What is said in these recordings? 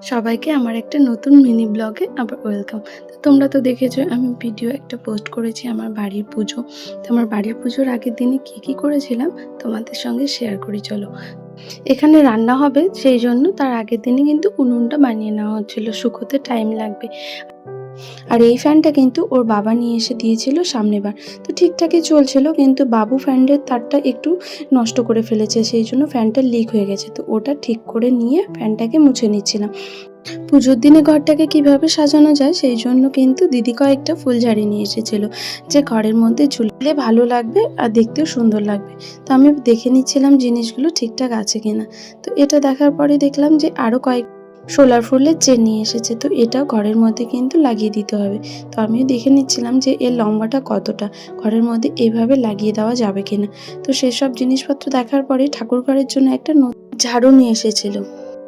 সবাইকে আমার একটা নতুন মিনি ব্লগে আবার ওয়েলকাম। তো তোমরা তো দেখেছ, আমি ভিডিও একটা পোস্ট করেছি আমার বাড়ির পুজো। তো আমার বাড়ির পুজোর আগের দিনে কি কি করেছিলাম, তোমাদের সঙ্গে শেয়ার করি, চলো। এখানে রান্না হবে, সেই জন্য তার আগের দিনে কিন্তু উনুনটা বানিয়ে নেওয়া হচ্ছিল, শুকোতে টাইম লাগবে। আর এই ফ্যানটা কিন্তু ওর বাবা নিয়ে এসে দিয়েছিল সামনেবার। তো ঠিকঠাকই চলছিল, কিন্তু বাবু ফ্যানের তারটা একটু নষ্ট করে ফেলেছে, সেই জন্য ফ্যানটা লিক হয়ে গেছে। তো ওটা ঠিক করে নিয়ে ফ্যানটাকে মুছে নিচ্ছিলাম। পুজোর দিনে ঘরটাকে কীভাবে সাজানো যায়, সেই জন্য কিন্তু দিদি কয়েকটা ফুলঝাড়ি নিয়ে এসেছিল, যে ঘরের মধ্যে ঝুললে ভালো লাগবে আর দেখতেও সুন্দর লাগবে। তো আমি দেখে নিচ্ছিলাম জিনিসগুলো ঠিকঠাক আছে কিনা। তো এটা দেখার পরে দেখলাম যে আরও কয়েক সোলার ফুলের চেন নিয়ে এসেছে। তো এটা ঘরের মধ্যে কিন্তু লাগিয়ে দিতে হবে। তো আমিও দেখে নিচ্ছিলাম যে এর লম্বাটা কতটা, ঘরের মধ্যে এইভাবে লাগিয়ে দেওয়া যাবে কিনা। তো সেসব জিনিসপত্র দেখার পরে ঠাকুর ঘরের জন্য একটা ঝাড়ু নিয়ে এসেছিল।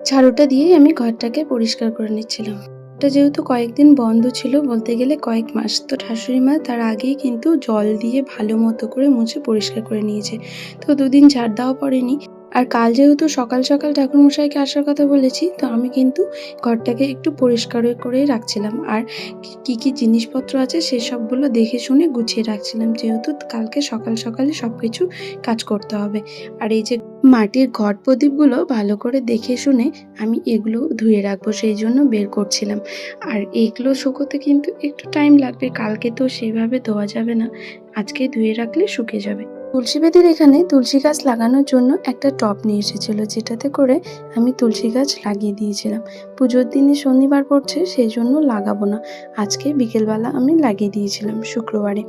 ঝাড়ুটা দিয়েই আমি ঘরটাকে পরিষ্কার করে নিচ্ছিলাম। এটা যেহেতু কয়েকদিন বন্ধ ছিল, বলতে গেলে কয়েক মাস, তো শাশুড়ি মা তার আগেই কিন্তু জল দিয়ে ভালো মতো করে মুছে পরিষ্কার করে নিয়েছে। তো দুদিন ঝাড় দেওয়া পড়েনি। আর কাল যেহেতু সকাল সকাল ঠাকুরমশাইকে আসার কথা বলেছি, তো আমি কিন্তু ঘরটাকে একটু পরিষ্কার করেই রাখছিলাম। আর কি কি জিনিসপত্র আছে সেসবগুলো দেখে শুনে গুছিয়ে রাখছিলাম, যেহেতু কালকে সকাল সকালে সব কিছু কাজ করতে হবে। আর এই যে মাটির ঘট প্রদীপগুলো ভালো করে দেখে শুনে আমি এগুলো ধুয়ে রাখব, সেই জন্য বের করছিলাম। আর এগুলো শুকোতে কিন্তু একটু টাইম লাগবে, কালকে তো সেভাবে ধোয়া যাবে না, আজকে ধুয়ে রাখলে শুকে যাবে। তুলসী বেদির এখানে তুলসী গাছ লাগানোর জন্য একটা টব নিয়ে এসেছিল, যেটাতে করে আমি তুলসী গাছ লাগিয়ে দিয়েছিলাম। পুজোর দিনে শনিবার পড়ছে, সেই জন্য লাগাবো না। আজকে বিকেলবেলা আমি লাগিয়ে দিয়েছিলাম শুক্রবারে।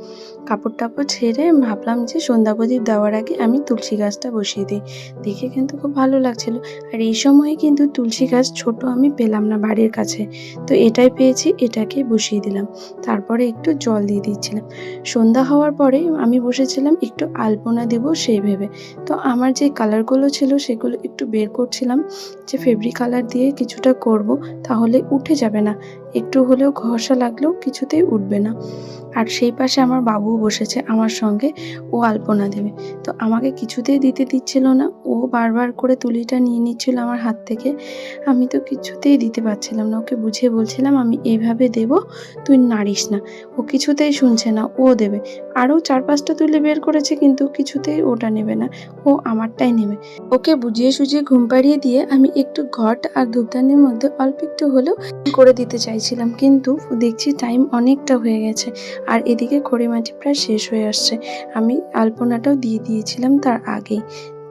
কাপড় টাপড় ছেড়ে ভাবলাম যে সন্ধ্যা প্রদীপ দেওয়ার আগে আমি তুলসী গাছটা বসিয়ে দিই। দেখে কিন্তু খুব ভালো লাগছিল। আর এই সময়ে কিন্তু তুলসী গাছ ছোট আমি পেলাম না বাড়ির কাছে। তো এটাই পেয়েছি, এটাকে বসিয়ে দিলাম। তারপরে একটু জল দিয়ে দিচ্ছিলাম। সন্ধ্যা হওয়ার পরে আমি বসেছিলাম একটু আলপনা দেব সেই ভেবে। তো আমার যে কালারগুলো ছিল সেগুলো একটু বের করছিলাম যে ফেব্রিক কালার দিয়ে কিছুটা করব, তাহলে উঠে যাবে না। একটু হলেও ঘষা লাগলেও কিছুতেই উঠবে না। আর সেই পাশে আমার বাবু বসেছে আমার সঙ্গে, ও আলপনা দেবে। তো আমাকে কিছুতেই দিতে দিচ্ছিল না ও বারবার করে তুলিটা নিয়ে নিচ্ছিল আমার হাত থেকে। আমি তো কিছুতেই দিতে পারছিলাম না, ওকে বুঝিয়ে বলছিলাম, আমি এইভাবে দেব, তুই নাড়িস না। ও কিছুতেই শুনছে না, ও দেবে। আরও চার পাঁচটা তুলি বের করেছে, কিন্তু কিছুতেই ওটা নেবে না, ও আমারটাই নেবে। ওকে বুঝিয়ে সুঝিয়ে ঘুম পাড়িয়ে দিয়ে আমি একটু ঘট আর ধূপদানির মধ্যে অল্প একটু হলেও করে দিতে চাইছিলাম, কিন্তু দেখছি টাইম অনেকটা হয়ে গেছে আর এদিকে খড়িমাটি প্রায় শেষ হয়ে আসছে। আমি আলপনাটাও দিয়ে দিয়েছিলাম তার আগেই।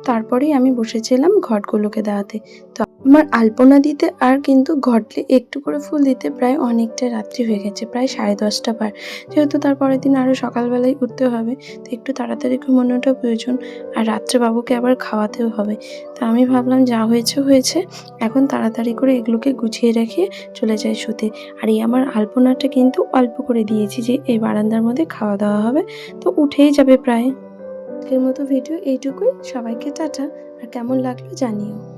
তারপরেই আমি বসেছিলাম ঘটগুলোকে দেওয়াতে। তো আমার আলপনা দিতে আর কিন্তু ঘটলে একটু করে ফুল দিতে প্রায় অনেকটা রাত্রি হয়ে গেছে, প্রায় সাড়ে দশটা পার। যেহেতু তার পরের দিন আরও সকালবেলায় উঠতে হবে, তো একটু তাড়াতাড়ি ঘুমানোটা প্রয়োজন। আর রাত্রে বাবুকে আবার খাওয়াতেও হবে। তো আমি ভাবলাম যা হয়েছে হয়েছে। এখন তাড়াতাড়ি করে এগুলোকে গুছিয়ে রেখে চলে যাই শুতে। আর এই আমার আলপনাটা কিন্তু অল্প করে দিয়েছি যে এই বারান্দার মধ্যে খাওয়া দাওয়া হবে, তো উঠেই যাবে প্রায়। আজকের মতো ভিডিও এইটুকুই। সবাইকে টাটা। আর কেমন লাগল জানিও।